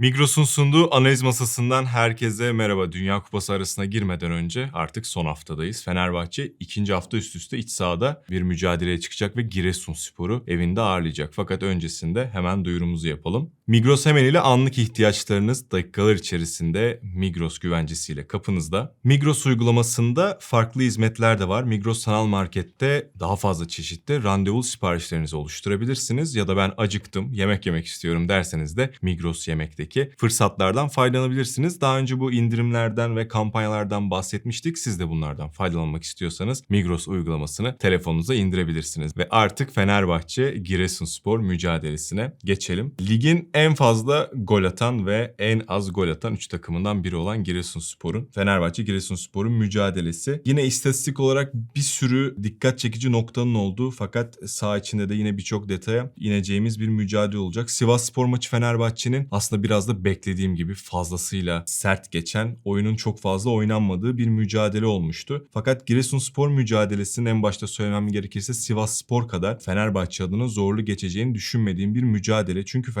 Migros'un sunduğu analiz masasından herkese merhaba. Dünya Kupası arasına girmeden önce artık son haftadayız. Fenerbahçe ikinci hafta üst üste iç sahada bir mücadeleye çıkacak ve Giresunspor'u evinde ağırlayacak. Fakat öncesinde hemen duyurumuzu yapalım. Migros Hemen ile anlık ihtiyaçlarınız dakikalar içerisinde Migros güvencesiyle kapınızda. Migros uygulamasında farklı hizmetler de var. Migros Sanal Market'te daha fazla çeşitte randevu siparişlerinizi oluşturabilirsiniz. Ya da ben acıktım, yemek yemek istiyorum derseniz de Migros Yemek'teki fırsatlardan faydalanabilirsiniz. Daha önce bu indirimlerden ve kampanyalardan bahsetmiştik. Siz de bunlardan faydalanmak istiyorsanız Migros uygulamasını telefonunuza indirebilirsiniz. Ve artık Fenerbahçe Giresunspor mücadelesine geçelim. Ligin en fazla gol atan ve en az gol atan 3 takımından biri olan Giresunspor'un Fenerbahçe Giresunspor'un mücadelesi. Yine istatistik olarak bir sürü dikkat çekici noktanın olduğu fakat saha içinde de yine birçok detaya ineceğimiz bir mücadele olacak. Sivas Spor maçı Fenerbahçe'nin aslında biraz da beklediğim gibi fazlasıyla sert geçen, oyunun çok fazla oynanmadığı bir mücadele olmuştu. Fakat Giresunspor mücadelesinin en başta söylemem gerekirse Sivas Spor kadar Fenerbahçe adına zorlu geçeceğini düşünmediğim bir mücadele. Çünkü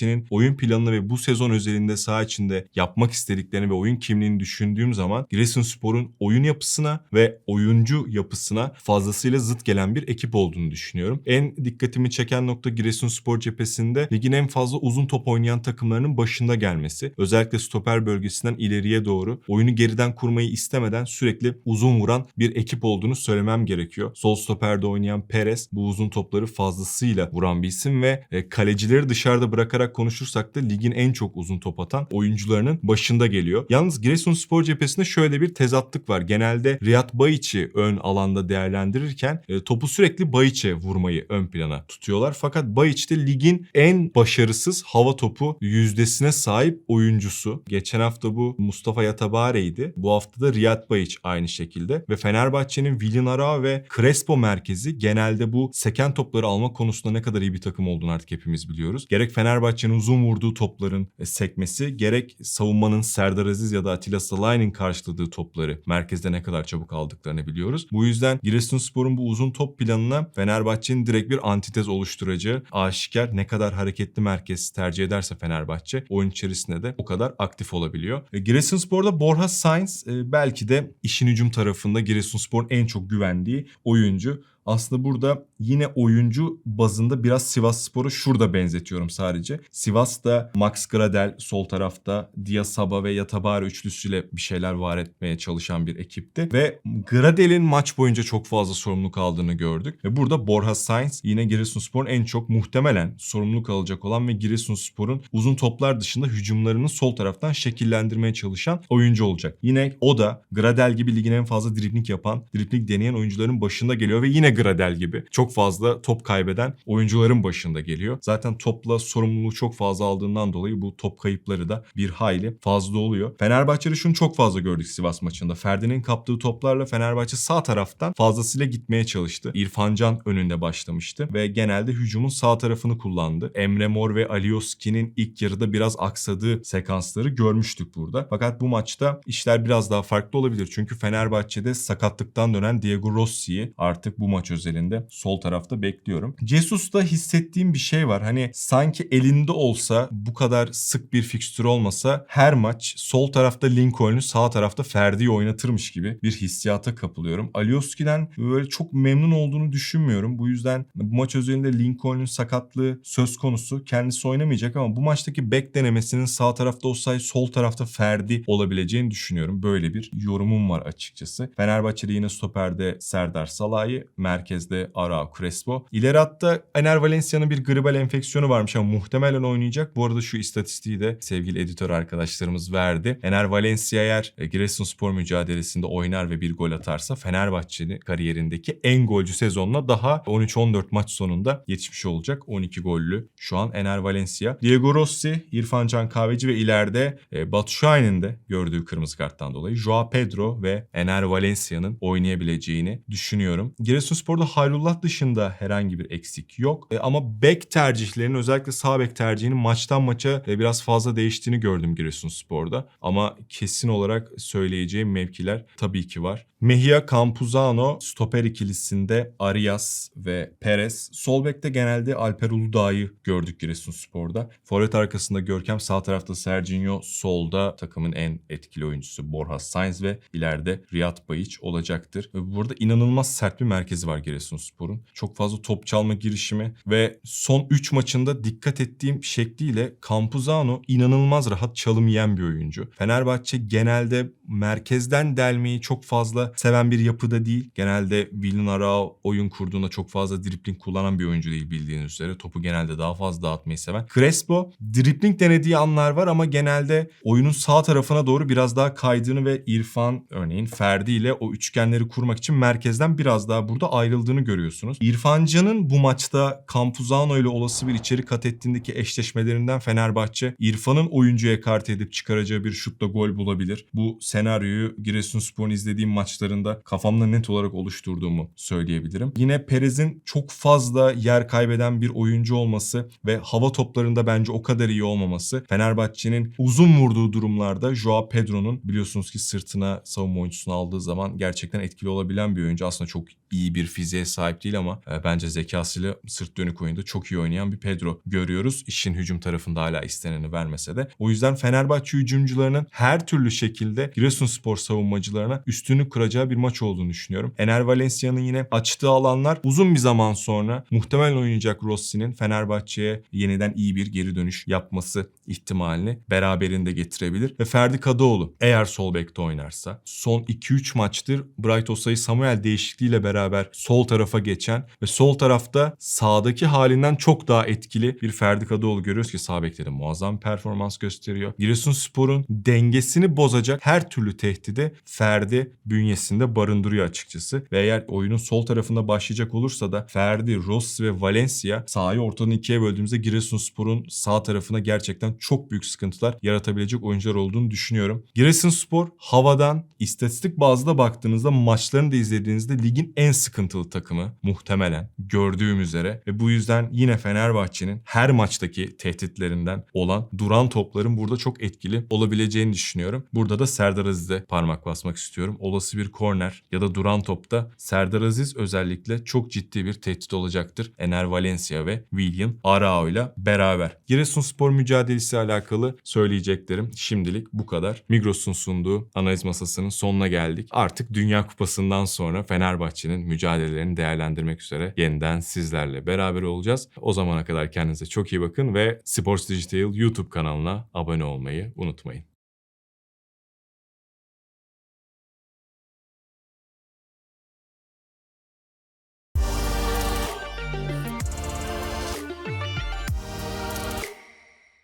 Fenerbahçe'nin oyun planını ve bu sezon özelinde saha içinde yapmak istediklerini ve oyun kimliğini düşündüğüm zaman Giresunspor'un oyun yapısına ve oyuncu yapısına fazlasıyla zıt gelen bir ekip olduğunu düşünüyorum. En dikkatimi çeken nokta Giresunspor cephesinde ligin en fazla uzun top oynayan takımlarının başında gelmesi. Özellikle stoper bölgesinden ileriye doğru oyunu geriden kurmayı istemeden sürekli uzun vuran bir ekip olduğunu söylemem gerekiyor. Sol stoperde oynayan Perez bu uzun topları fazlasıyla vuran bir isim ve e, kalecileri dışarıda bırakarak konuşursak da ligin en çok uzun top atan oyuncularının başında geliyor. Yalnız Giresunspor cephesinde şöyle bir tezatlık var. Genelde Riyad Bayiç'i ön alanda değerlendirirken e, topu sürekli Bayiç'e vurmayı ön plana tutuyorlar. Fakat Bayiç de ligin en başarısız hava topu yüzdesine sahip oyuncusu. Geçen hafta bu Mustafa Yatabare'ydi. Bu hafta da Riyad Bayiç aynı şekilde. Ve Fenerbahçe'nin Villanara ve Crespo merkezi genelde bu seken topları alma konusunda ne kadar iyi bir takım olduğunu artık hepimiz biliyoruz. Gerek Fenerbahçe'nin uzun vurduğu topların e, sekmesi gerek savunmanın Serdar Aziz ya da Atilla Salahin'in karşıladığı topları merkezde ne kadar çabuk aldıklarını biliyoruz. Bu yüzden Giresunspor'un bu uzun top planına Fenerbahçe'nin direkt bir antitez oluşturacağı aşikar ne kadar hareketli merkez tercih ederse Fenerbahçe oyun içerisinde de o kadar aktif olabiliyor. E, Giresunspor'da Borja Sainz e, belki de işin hücum tarafında Giresunspor'un en çok güvendiği oyuncu. Aslında burada yine oyuncu bazında biraz Sivas Spor'u şurada benzetiyorum sadece. Sivas'ta Max Gradel sol tarafta Diasaba ve Yatabari üçlüsüyle bir şeyler var etmeye çalışan bir ekipti. Ve Gradel'in maç boyunca çok fazla sorumluluk aldığını gördük. Ve burada Borja Sainz yine Giresunspor'un en çok muhtemelen sorumluluk alacak olan ve Giresunspor'un uzun toplar dışında hücumlarını sol taraftan şekillendirmeye çalışan oyuncu olacak. Yine o da Gradel gibi ligin en fazla dribling yapan, dribling deneyen oyuncuların başında geliyor ve yine Gradel gibi çok fazla top kaybeden oyuncuların başında geliyor. Zaten topla sorumluluğu çok fazla aldığından dolayı bu top kayıpları da bir hayli fazla oluyor. Fenerbahçe'de şunu çok fazla gördük Sivas maçında. Ferdi'nin kaptığı toplarla Fenerbahçe sağ taraftan fazlasıyla gitmeye çalıştı. İrfan Can önünde başlamıştı ve genelde hücumun sağ tarafını kullandı. Emre Mor ve Alioski'nin ilk yarıda biraz aksadığı sekansları görmüştük burada. Fakat bu maçta işler biraz daha farklı olabilir. Çünkü Fenerbahçe'de sakatlıktan dönen Diego Rossi'yi artık bu maç özelinde sol tarafta bekliyorum. Jesus'ta hissettiğim bir şey var. Hani sanki elinde olsa bu kadar sık bir fikstür olmasa her maç sol tarafta Lincoln'u sağ tarafta Ferdi'yi oynatırmış gibi bir hissiyata kapılıyorum. Alioski'den böyle çok memnun olduğunu düşünmüyorum. Bu yüzden bu maç özelinde Lincoln'un sakatlığı söz konusu. Kendisi oynamayacak ama bu maçtaki bek denemesinin sağ tarafta olsaydı sol tarafta Ferdi olabileceğini düşünüyorum. Böyle bir yorumum var açıkçası. Fenerbahçe'de yine stoperde Serdar Salahi, merkezde Arao Crespo. İleri hatta Ener Valencia'nın bir gribal enfeksiyonu varmış ama muhtemelen oynayacak. Bu arada şu istatistiği de sevgili editör arkadaşlarımız verdi. Ener Valencia eğer e, Giresunspor mücadelesinde oynar ve bir gol atarsa Fenerbahçe'nin kariyerindeki en golcü sezonuna daha 13-14 maç sonunda yetişmiş olacak. 12 gollü şu an Ener Valencia. Diego Rossi, İrfan Can Kahveci ve ileride e, Batu Şahin'in de gördüğü kırmızı karttan dolayı Joao Pedro ve Ener Valencia'nın oynayabileceğini düşünüyorum. Giresunspor Giresunspor'da Hayrullah dışında herhangi bir eksik yok. E, ama bek tercihlerinin özellikle sağ bek tercihinin maçtan maça e, biraz fazla değiştiğini gördüm Giresunspor'da. Ama kesin olarak söyleyeceğim mevkiler tabii ki var. Mejia Campuzano stoper ikilisinde Arias ve Perez. Sol bekte genelde Alper Uludağ'ı gördük Giresunspor'da. Forvet arkasında Görkem, sağ tarafta Serginho, solda takımın en etkili oyuncusu Borja Sainz ve ileride Riyad Bayiç olacaktır. Burada inanılmaz sert bir merkezi var Giresunspor'un. Çok fazla top çalma girişimi ve son 3 maçında dikkat ettiğim şekliyle Campuzano inanılmaz rahat çalım yiyen bir oyuncu. Fenerbahçe genelde merkezden delmeyi çok fazla seven bir yapıda değil. Genelde Willian Arao oyun kurduğunda çok fazla dripling kullanan bir oyuncu değil bildiğiniz üzere. Topu genelde daha fazla dağıtmayı seven. Crespo dripling denediği anlar var ama genelde oyunun sağ tarafına doğru biraz daha kaydığını ve İrfan örneğin Ferdi ile o üçgenleri kurmak için merkezden biraz daha burada ayrıldığını görüyorsunuz. İrfan Can'ın bu maçta Campuzano ile olası bir içeri kat ettiğindeki eşleşmelerinden Fenerbahçe İrfan'ın oyuncuya kart edip çıkaracağı bir şutla gol bulabilir. Bu senaryoyu Giresunspor'un izlediğim maçlarında kafamda net olarak oluşturduğumu söyleyebilirim. Yine Perez'in çok fazla yer kaybeden bir oyuncu olması ve hava toplarında bence o kadar iyi olmaması Fenerbahçe'nin uzun vurduğu durumlarda Joao Pedro'nun biliyorsunuz ki sırtına savunma oyuncusunu aldığı zaman gerçekten etkili olabilen bir oyuncu. Aslında çok iyi bir fiziğe sahip değil ama e, bence zekasıyla sırt dönük oyunda çok iyi oynayan bir Pedro görüyoruz. İşin hücum tarafında hala isteneni vermese de. O yüzden Fenerbahçe hücumcularının her türlü şekilde Giresunspor savunmacılarına üstünlük kuracağı bir maç olduğunu düşünüyorum. Ener Valencia'nın yine açtığı alanlar uzun bir zaman sonra muhtemelen oynayacak Rossi'nin Fenerbahçe'ye yeniden iyi bir geri dönüş yapması ihtimalini beraberinde getirebilir. Ve Ferdi Kadıoğlu eğer sol bekte oynarsa son 2-3 maçtır Bright Osay Samuel değişikliğiyle beraber sol tarafa geçen ve sol tarafta sağdaki halinden çok daha etkili bir Ferdi Kadıoğlu görüyoruz ki sağ bekte de muazzam performans gösteriyor. Giresunspor'un dengesini bozacak her türlü tehdidi Ferdi bünyesinde barındırıyor açıkçası. Ve eğer oyunun sol tarafında başlayacak olursa da Ferdi, Rossi ve Valencia sahayı ortadan ikiye böldüğümüzde Giresunspor'un sağ tarafına gerçekten çok büyük sıkıntılar yaratabilecek oyuncular olduğunu düşünüyorum. Giresunspor havadan istatistik bazda baktığınızda maçlarını da izlediğinizde ligin en sıkıntılı takımı muhtemelen gördüğüm üzere ve bu yüzden yine Fenerbahçe'nin her maçtaki tehditlerinden olan duran topların burada çok etkili olabileceğini düşünüyorum. Burada da Serdar Aziz'e parmak basmak istiyorum. Olası bir korner ya da duran topta Serdar Aziz özellikle çok ciddi bir tehdit olacaktır. Ener Valencia ve William Arao ile beraber. Giresunspor mücadelesi alakalı söyleyeceklerim şimdilik bu kadar. Migros'un sunduğu analiz masasının sonuna geldik. Artık Dünya Kupası'ndan sonra Fenerbahçe'nin mücadelelerini değerlendirmek üzere yeniden sizlerle beraber olacağız. O zamana kadar kendinize çok iyi bakın ve Sports Digital YouTube kanalına abone olmayı unutmayın.